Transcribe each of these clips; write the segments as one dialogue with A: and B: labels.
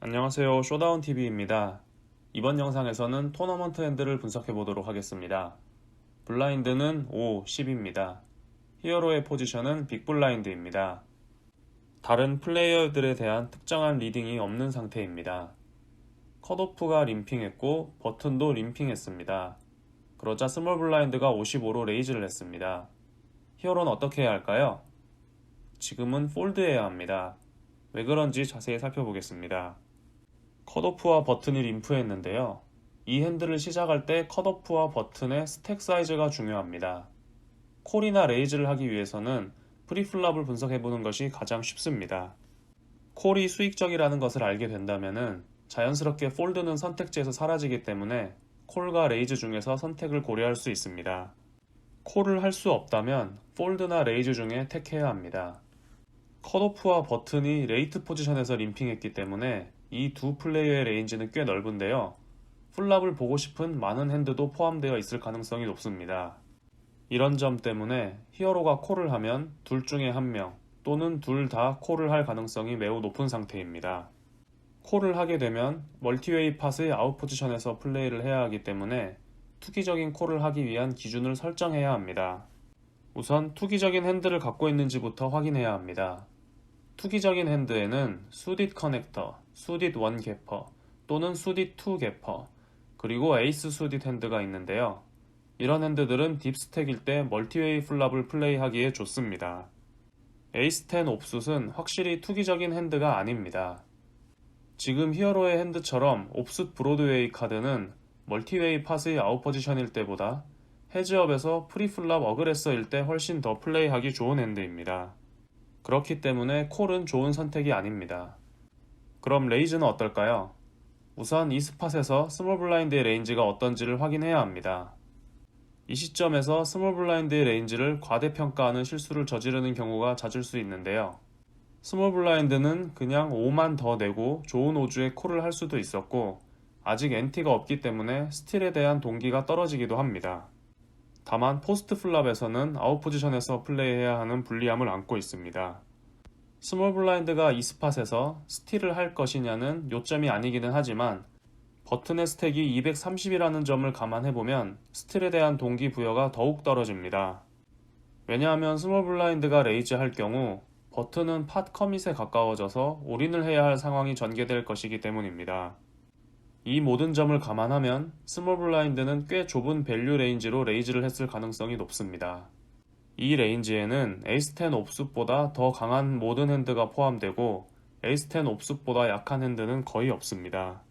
A: 안녕하세요. 쇼다운TV입니다. 이번 영상에서는 토너먼트 핸드를 분석해 보도록 하겠습니다. 블라인드는 5, 10입니다. 히어로의 포지션은 빅블라인드입니다. 다른 플레이어들에 대한 특정한 리딩이 없는 상태입니다. 컷오프가 림핑했고 버튼도 림핑했습니다. 그러자 스몰 블라인드가 55로 레이즈를 했습니다. 히어로는 어떻게 해야 할까요? 지금은 폴드해야 합니다. 왜 그런지 자세히 살펴보겠습니다. 컷오프와 버튼이 림프했는데요. 이 핸들을 시작할 때 컷오프와 버튼의 스택 사이즈가 중요합니다. 콜이나 레이즈를 하기 위해서는 프리플랍을 분석해보는 것이 가장 쉽습니다. 콜이 수익적이라는 것을 알게 된다면 자연스럽게 폴드는 선택지에서 사라지기 때문에 콜과 레이즈 중에서 선택을 고려할 수 있습니다. 콜을 할 수 없다면 폴드나 레이즈 중에 택해야 합니다. 컷오프와 버튼이 레이트 포지션에서 림핑했기 때문에 이 두 플레이어의 레인지는 꽤 넓은데요. 풀랍을 보고 싶은 많은 핸드도 포함되어 있을 가능성이 높습니다. 이런 점 때문에 히어로가 콜을 하면 둘 중에 한 명 또는 둘 다 콜을 할 가능성이 매우 높은 상태입니다. 콜을 하게 되면 멀티웨이 팟의 아웃 포지션에서 플레이를 해야 하기 때문에 투기적인 콜을 하기 위한 기준을 설정해야 합니다. 우선 투기적인 핸드를 갖고 있는지부터 확인해야 합니다. 투기적인 핸드에는 수딧 커넥터, 수딧 원 개퍼 또는 수딧 투 개퍼 그리고 에이스 수딧 핸드가 있는데요. 이런 핸드들은 딥스택일 때 멀티웨이 플랍을 플레이하기에 좋습니다. 에이스 10 옵숫은 확실히 투기적인 핸드가 아닙니다. 지금 히어로의 핸드처럼 옵숫 브로드웨이 카드는 멀티웨이 팟의 아웃 포지션일 때보다 헤즈업에서 프리플랍 어그레서일 때 훨씬 더 플레이하기 좋은 핸드입니다. 그렇기 때문에 콜은 좋은 선택이 아닙니다. 그럼 레이즈는 어떨까요? 우선 이 스팟에서 스몰 블라인드의 레인지가 어떤지를 확인해야 합니다. 이 시점에서 스몰 블라인드의 레인지를 과대평가하는 실수를 저지르는 경우가 잦을 수 있는데요. 스몰 블라인드는 그냥 5만 더 내고 좋은 오주에 콜을 할 수도 있었고 아직 엔티가 없기 때문에 스틸에 대한 동기가 떨어지기도 합니다. 다만 포스트 플랍에서는 아웃 포지션에서 플레이해야 하는 불리함을 안고 있습니다. 스몰 블라인드가 이 스팟에서 스틸을 할 것이냐는 요점이 아니기는 하지만 버튼의 스택이 230이라는 점을 감안해보면 스틸에 대한 동기부여가 더욱 떨어집니다. 왜냐하면 스몰 블라인드가 레이즈 할 경우 버튼은 팟 커밋에 가까워져서 올인을 해야 할 상황이 전개될 것이기 때문입니다. 이 모든 점을 감안하면 스몰 블라인드는 꽤 좁은 밸류 레인지로 레이즈를 했을 가능성이 높습니다. 이 레인지에는 에이스 10 옵숫보다 더 강한 모든 핸드가 포함되고 에이스 10 옵숫보다 약한 핸드는 거의 없습니다.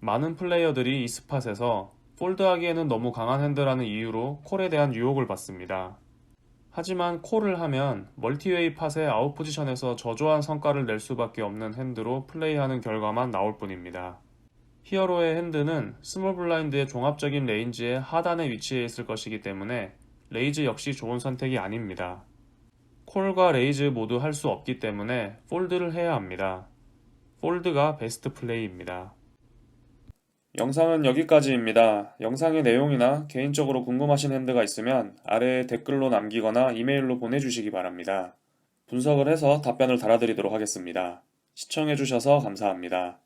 A: 많은 플레이어들이 이 스팟에서 폴드하기에는 너무 강한 핸드라는 이유로 콜에 대한 유혹을 받습니다. 하지만 콜을 하면 멀티웨이 팟의 아웃 포지션에서 저조한 성과를 낼 수밖에 없는 핸드로 플레이하는 결과만 나올 뿐입니다. 히어로의 핸드는 스몰 블라인드의 종합적인 레인지의 하단에 위치해 있을 것이기 때문에 레이즈 역시 좋은 선택이 아닙니다. 콜과 레이즈 모두 할 수 없기 때문에 폴드를 해야 합니다. 폴드가 베스트 플레이입니다. 영상은 여기까지입니다. 영상의 내용이나 개인적으로 궁금하신 핸드가 있으면 아래에 댓글로 남기거나 이메일로 보내주시기 바랍니다. 분석을 해서 답변을 달아드리도록 하겠습니다. 시청해주셔서 감사합니다.